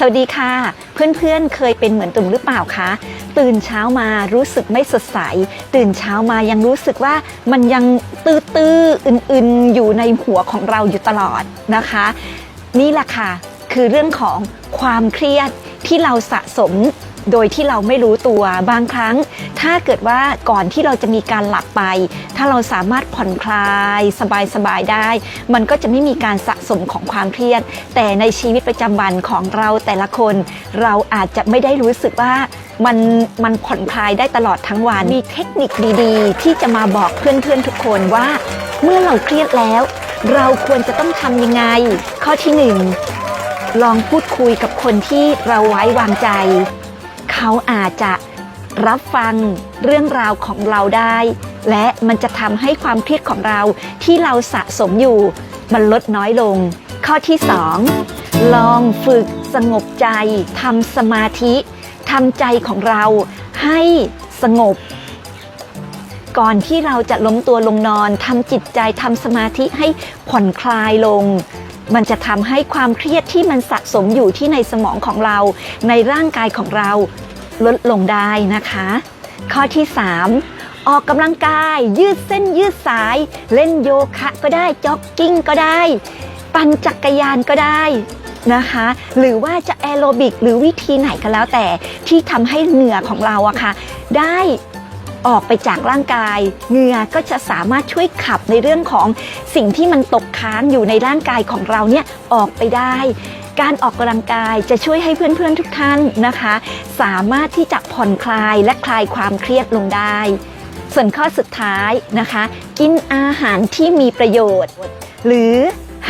สวัสดีค่ะ เพื่อนๆเคยเป็นเหมือนตุ่มหรือเปล่าคะตื่นเช้ามารู้สึกไม่สดใส ตื่นเช้ามายังรู้สึกว่ามันยังตื้อๆอื่นๆ อยู่ในหัวของเราอยู่ตลอดนะคะ นี่แหละค่ะคือเรื่องของความเครียดที่เราสะสม โดยที่เราไม่รู้ตัวบางครั้ง ถ้าเกิดว่าก่อนที่เราจะมีการหลับไป ถ้าเราสามารถผ่อนคลาย สบายๆได้ มันก็จะไม่มีการสะสมของความเครียด แต่ในชีวิตประจำวันของเราแต่ละคน เราอาจจะไม่ได้รู้สึกว่ามันมันผ่อนคลายได้ตลอดทั้งวัน มีเทคนิคดีๆ ที่จะมาบอกเพื่อนๆทุกคนว่า เมื่อเราเครียดแล้ว เราควรจะต้องทำยังไง ข้อที่หนึ่งลองพูดคุยกับคนที่เราไว้วางใจ เขาอาจจะรับฟังเรื่องราวของเราได้ และมันจะทำให้ความเครียดของเราที่เราสะสมอยู่มันลดน้อยลง ข้อที่ 2 ลองฝึกสงบใจทำสมาธิทำใจของเราให้สงบ ก่อนที่เราจะล้มตัวลงนอนทำจิตใจทำสมาธิให้ผ่อนคลายลง มันจะทำให้ความเครียดที่มันสะสมอยู่ที่ในสมองของเรา ในร่างกายของเรา ลดลงได้นะคะ ข้อที่ 3 ออกกำลังกาย ยืดเส้นยืดสาย เล่นโยคะก็ได้จ็อกกิ้งก็ได้ ปั่นจักรยานก็ได้นะคะ หรือว่าจะแอโรบิกหรือวิธีไหนก็แล้วแต่ที่ทำให้เหงื่อของเราอะค่ะ ได้ออกไปจากร่างกาย เหงื่อก็จะสามารถช่วยขับในเรื่องของสิ่งที่มันตกค้างอยู่ในร่างกายของเราเนี่ยออกไปได้ การออกกำลังกายจะช่วยให้เพื่อนๆทุกท่านนะคะ สามารถที่จะผ่อนคลายและคลายความเครียดลงได้ ส่วนข้อสุดท้ายนะคะ กินอาหารที่มีประโยชน์ หรือ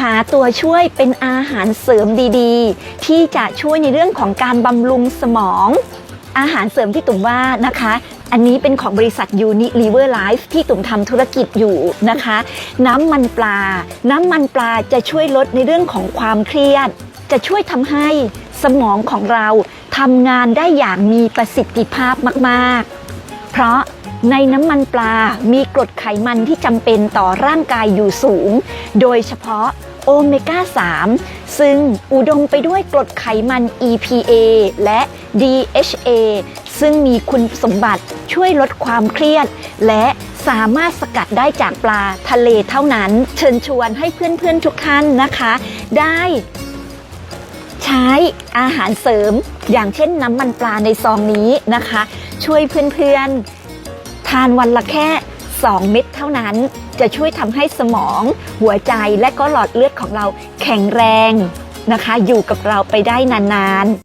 หาตัวช่วยเป็นอาหารเสริมดีๆ ที่จะช่วยในเรื่องของการบำรุงสมอง อาหารเสริมที่ตุ่มว่านะคะ อันนี้เป็นของบริษัท Unilever Life ที่ตุ่มทำธุรกิจอยู่นะคะ น้ำมันปลา น้ำมันปลาจะช่วยลดในเรื่องของความเครียด จะช่วยทำให้สมองของเราทำงานได้อย่างมีประสิทธิภาพมากๆ เพราะในน้ำมันปลา มีกรดไขมันที่จำเป็นต่อร่างกายอยู่สูง โดยเฉพาะโอเมก้า 3 ซึ่งอุดมไปด้วยกรดไขมัน EPA และ DHA ซึ่งมีคุณสมบัติช่วยลดความเครียด และสามารถสกัดได้จากปลาทะเลเท่านั้น เชิญชวนให้เพื่อนๆทุกท่านนะคะ ได้ ใช้อาหารเสริม อย่างเช่นน้ำมันปลาในซองนี้นะคะ ช่วยเพื่อนๆ ทานวันละแค่ 2 เม็ดเท่านั้น จะช่วยทำให้สมอง หัวใจและก็หลอดเลือดของเราแข็งแรงนะคะ อยู่กับเราไปได้นานๆ